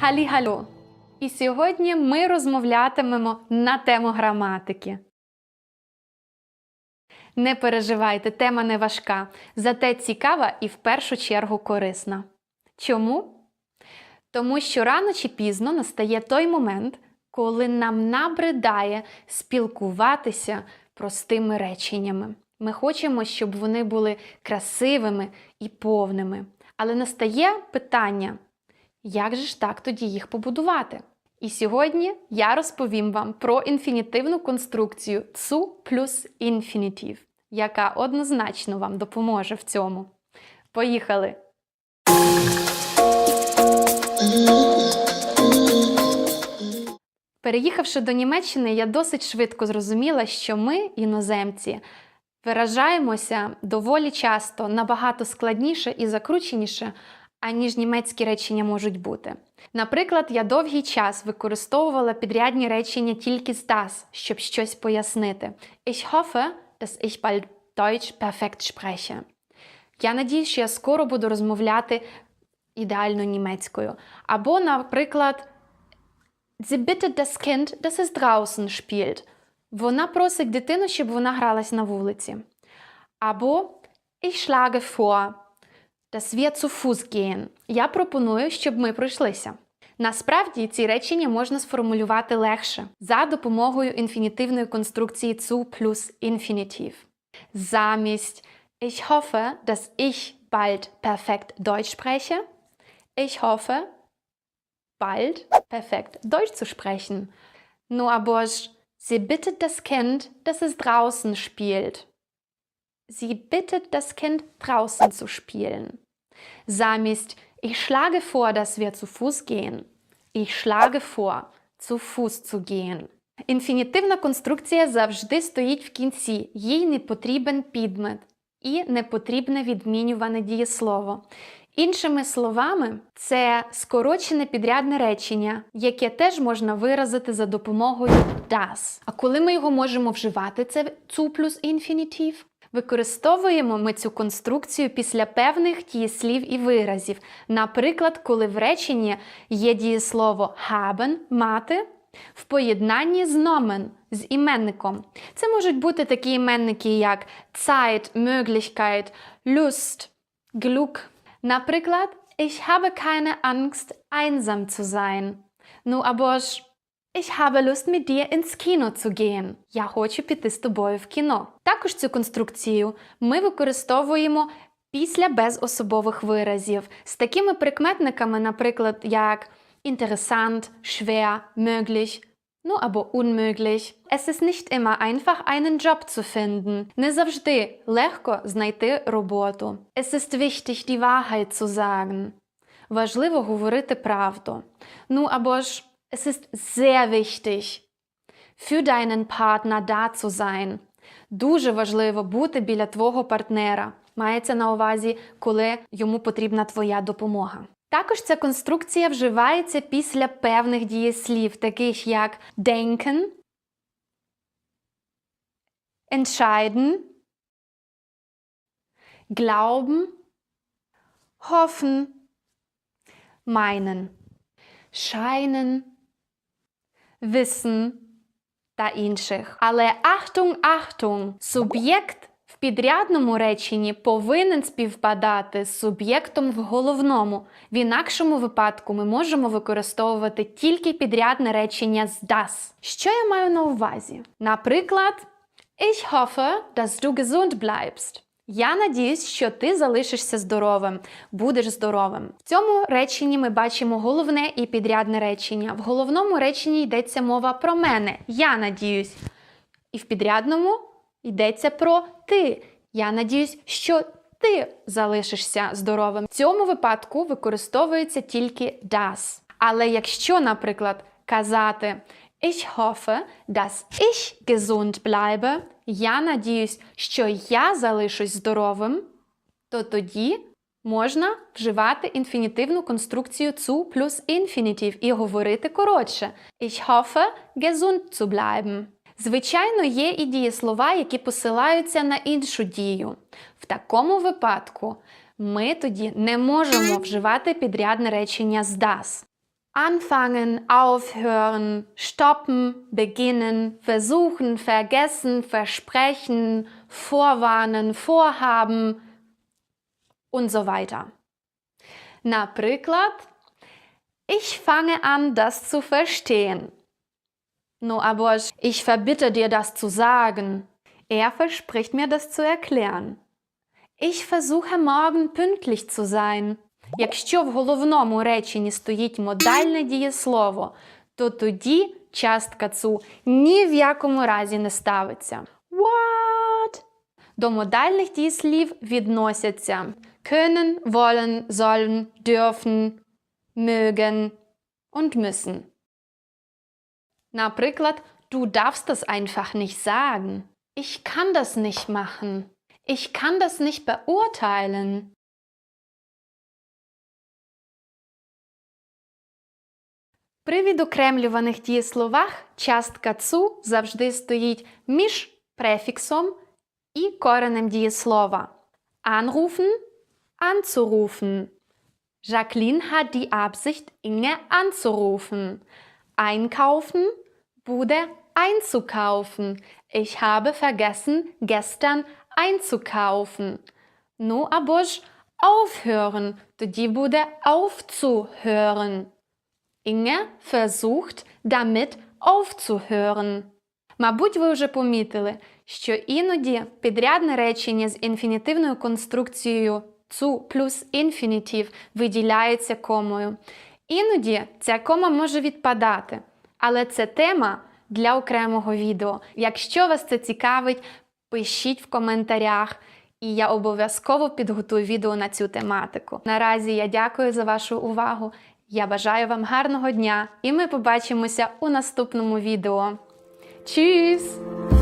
Галі-галю! І сьогодні ми розмовлятимемо на тему граматики. Не переживайте, тема не важка, зате цікава і в першу чергу корисна. Чому? Тому що рано чи пізно настає той момент, коли нам набридає спілкуватися простими реченнями. Ми хочемо, щоб вони були красивими і повними. Але настає питання, як же ж так тоді їх побудувати? І сьогодні я розповім вам про інфінітивну конструкцію «цу» плюс інфінітив, яка однозначно вам допоможе в цьому. Поїхали! Переїхавши до Німеччини, я досить швидко зрозуміла, що ми, іноземці, виражаємося доволі часто набагато складніше і закрученіше, аніж німецькі речення можуть бути. Наприклад, я довгий час використовувала підрядні речення тільки з das, щоб щось пояснити. Ich hoffe, dass ich bald Deutsch perfekt spreche. Я надіюсь, що я скоро буду розмовляти ідеально німецькою. Або, наприклад, Sie bittet das Kind, dass es draußen spielt. Вона просить дитину, щоб вона гралась на вулиці. Або Ich schlage vor, dass wir zu Fuß gehen. Я пропоную, щоб ми пройшлися. Насправді ці речення можна сформулювати легше за допомогою інфінітивної конструкції zu плюс інфінітив. Замість Ich hoffe, dass ich bald perfekt Deutsch spreche. Ich hoffe, bald perfekt Deutsch zu sprechen. Ну або ж Sie bittet das Kind, dass es draußen spielt. Sie bittet das Kind, draußen zu spielen. Замість Ich schlage vor, dass wir zu Fuß gehen. Ich schlage vor, zu Fuß zu gehen. Інфінітивна конструкція завжди стоїть в кінці. Їй не потрібен підмет і не потрібне відмінюване дієслово. Іншими словами, це скорочене підрядне речення, яке теж можна виразити за допомогою das. А коли ми його можемо вживати, це zu плюс інфінітив. Використовуємо ми цю конструкцію після певних дієслів і виразів. Наприклад, коли в реченні є дієслово haben – мати в поєднанні з nomen – з іменником. Це можуть бути такі іменники, як Zeit, Möglichkeit, Lust, Glück. Наприклад, ich habe keine Angst, einsam zu sein. Ну або ж Ich habe Lust, mit dir ins Kino zu gehen. Я хочу піти з тобою в кіно. Також цю конструкцію ми використовуємо після безособових виразів з такими прикметниками, наприклад, як interessant, schwer, möglich, ну або unmöglich. Es ist nicht immer einfach, einen Job zu finden. Не завжди легко знайти роботу. Es ist wichtig, die Wahrheit zu sagen. Важливо говорити правду. Ну або ж Es ist sehr wichtig, für deinen Partner da zu sein. Дуже важливо бути біля твого партнера. Мається на увазі, коли йому потрібна твоя допомога. Також ця конструкція вживається після певних дієслів, таких як denken, entscheiden, glauben, hoffen, meinen, scheinen, wissen та інших. Але ахтунг, ахтунг, суб'єкт в підрядному реченні повинен співпадати з суб'єктом в головному. В інакшому випадку ми можемо використовувати тільки підрядне речення з das. Що я маю на увазі? Наприклад, Ich hoffe, dass du gesund bleibst. Я надіюсь, що ти залишишся здоровим, будеш здоровим. В цьому реченні ми бачимо головне і підрядне речення. В головному реченні йдеться мова про мене. Я надіюсь. І в підрядному йдеться про ти. Я надіюсь, що ти залишишся здоровим. В цьому випадку використовується тільки das. Але якщо, наприклад, казати Ich hoffe, dass ich gesund bleibe. Я надіюсь, що я залишусь здоровим, то тоді можна вживати інфінітивну конструкцію zu плюс інфінітив і говорити коротше. Ich hoffe, gesund zu bleiben. Звичайно, є і дієслова, які посилаються на іншу дію. В такому випадку ми тоді не можемо вживати підрядне речення з das. Anfangen, aufhören, stoppen, beginnen, versuchen, vergessen, versprechen, vorwarnen, vorhaben und so weiter. Наприклад, ich fange an, das zu verstehen. No, aber ich verbitte dir, das zu sagen. Er verspricht mir, das zu erklären. Ich versuche morgen pünktlich zu sein. Якщо в головному реченні стоїть модальне дієслово, то тоді частка цу ні в якому разі не ставиться. What? До модальних дієслів відносяться können, wollen, sollen, dürfen, mögen und müssen. Наприклад, du darfst das einfach nicht sagen. Ich kann das nicht machen. Ich kann das nicht beurteilen. При відокремлюваних дієсловах частка цу завжди стоїть між префіксом і коренем дієслова. Anrufen, anzurufen. Jacqueline hat die Absicht, Inge anzurufen. Einkaufen буде einzukaufen. Ich habe vergessen, gestern einzukaufen. Ну або ж aufhören. Тоді буде aufzuhören. Inge versucht, damit aufzuhören. Мабуть, ви вже помітили, що іноді підрядне речення з інфінітивною конструкцією цу плюс інфінітив виділяється комою. Іноді ця кома може відпадати, але це тема для окремого відео. Якщо вас це цікавить, пишіть в коментарях, і я обов'язково підготую відео на цю тематику. Наразі я дякую за вашу увагу. Я бажаю вам гарного дня, і ми побачимося у наступному відео. Tschüss!